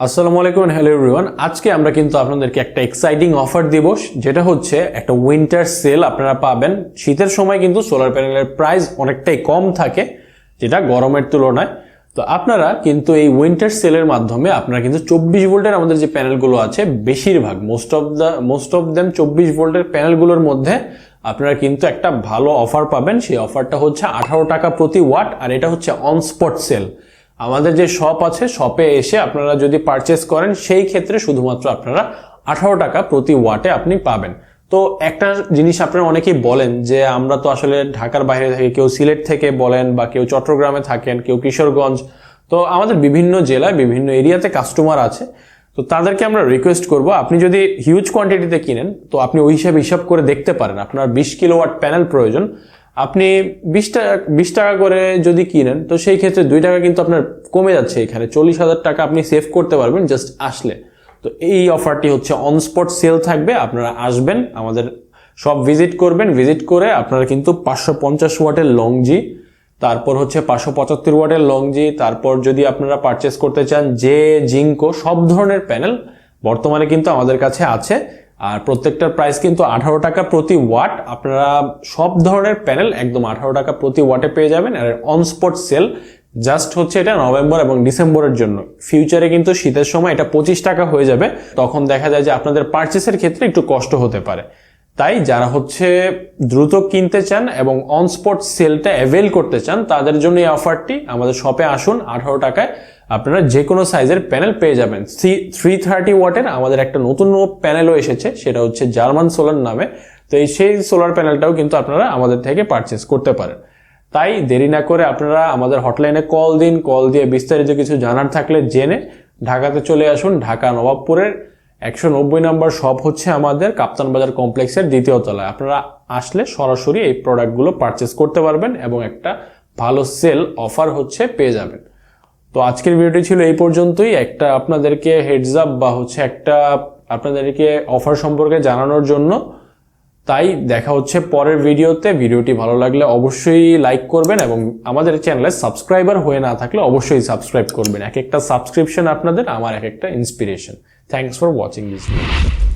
আসসালামু আলাইকুম hello everyone আজকে আমরা কিন্তু আপনাদেরকে একটা এক্সাইটিং অফার দিব, যেটা হচ্ছে একটা উইন্টার সেল আপনারা পাবেন। শীতের সময় কিন্তু সোলার প্যানেলের প্রাইস অনেকটাই কম থাকে, যেটা গরমের তুলনায়। তো আপনারা কিন্তু এই উইন্টার সেলের মাধ্যমে আপনারা কিন্তু চব্বিশ ভোল্টের আমাদের যে প্যানেলগুলো আছে, বেশিরভাগ most of the most of them চব্বিশ ভোল্টের প্যানেলগুলোর মধ্যে আপনারা কিন্তু একটা ভালো অফার পাবেন। সেই অফারটা হচ্ছে আঠারো টাকা প্রতি ওয়াট আর এটা হচ্ছে অন স্পট সেল আমাদের যে শপ আছে শপে এসে আপনারা যদি পারচেস করেন, সেই ক্ষেত্রে শুধুমাত্র আপনারা আঠারো টাকা প্রতি ওয়াটে আপনি পাবেন। তো একটা জিনিস আপনারা অনেকেই বলেন যে, আমরা তো আসলে ঢাকার বাইরে থাকি কেউ সিলেট থেকে বলেন বা কেউ চট্টগ্রামে থাকেন, কেউ কিশোরগঞ্জ, তো আমাদের বিভিন্ন জেলায়, বিভিন্ন এরিয়াতে কাস্টমার আছে। তো তাদেরকে আমরা রিকোয়েস্ট করব, আপনি যদি হিউজ কোয়ান্টিটিতে কিনেন, তো আপনি ওই হিসাব হিসাব করে দেখতে পারেন। আপনার বিশ কিলোওয়াট প্যানেল প্রয়োজন। আপনি বিশ টাকা বিশ টাকা করে যদি কিনেন, তো সেই ক্ষেত্রে দুই টাকা কিন্তু আপনার কমে যাচ্ছে এখানে। চল্লিশ হাজার টাকা আপনি সেভ করতে পারবেন জাস্ট আসলে। তো এই অফারটি হচ্ছে অন স্পট সেল থাকবে, আপনারা আসবেন, আমাদের সব ভিজিট করবেন ভিজিট করে আপনারা কিন্তু পাঁচশো পঞ্চাশ ওয়াটের লংজি তারপর হচ্ছে পাঁচশো পঁচাত্তর ওয়াটের লংজি তারপর যদি আপনারা পারচেস করতে চান যে জিঙ্কো সব ধরনের প্যানেল বর্তমানে কিন্তু আমাদের কাছে আছে। আর প্রত্যেকটার প্রাইস কিন্তু আঠারো টাকা প্রতি ওয়াট আপনারা সব ধরনের প্যানেল একদম আঠারো টাকা প্রতি ওয়াটে পেয়ে যাবেন। আর অন স্পট সেল জাস্ট হচ্ছে এটা নভেম্বর এবং ডিসেম্বরের জন্য। ফিউচারে কিন্তু শীতের সময় এটা পঁচিশ টাকা হয়ে যাবে। তখন দেখা যায় যে আপনাদের পার্চেসের ক্ষেত্রে একটু কষ্ট হতে পারে। তাই যারা হচ্ছে দ্রুত কিনতে চান এবং অন স্পট সেলটা অ্যাভেল করতে চান, তাদের জন্য এই অফারটি আমাদের শপে আসুন, আঠারো টাকায় আপনারা যে কোনো সাইজের প্যানেল পেয়ে যাবেন। থ্রি থার্টি ওয়াটের আমাদের একটা নতুন প্যানেলও এসেছে, সেটা হচ্ছে জার্মান সোলার নামে। তো এই সেই সোলার প্যানেলটাও কিন্তু আপনারা আমাদের থেকে পারচেস করতে পারেন। তাই দেরি না করে আপনারা আমাদের হটলাইনে কল দিন কল দিয়ে বিস্তারিত কিছু জানার থাকলে জেনে ঢাকাতে চলে আসুন ঢাকা নবাবপুরের একশো নব্বই নম্বর শপ হচ্ছে আমাদের কাপ্তান বাজার কমপ্লেক্সের দ্বিতীয় তলায়। আপনারা আসলে সরাসরি এই প্রোডাক্টগুলো পারচেস করতে পারবেন এবং একটা ভালো সেল অফার হচ্ছে পেয়ে যাবেন। তো আজকের ভিডিওটি ছিল এই পর্যন্তই। একটা আপনাদেরকে হেডস আপ বা হচ্ছে একটা আপনাদেরকে অফার সম্পর্কে জানানোর জন্য তাই দেখা হচ্ছে পরের ভিডিওতে। ভিডিওটি ভালো লাগলে অবশ্যই লাইক করবেন এবং আমাদের চ্যানেলে সাবস্ক্রাইবার হয়ে না থাকলে অবশ্যই সাবস্ক্রাইব করবেন। এক একটা সাবস্ক্রিপশন আপনাদের, আমার এক একটা inspiration thanks for watching this video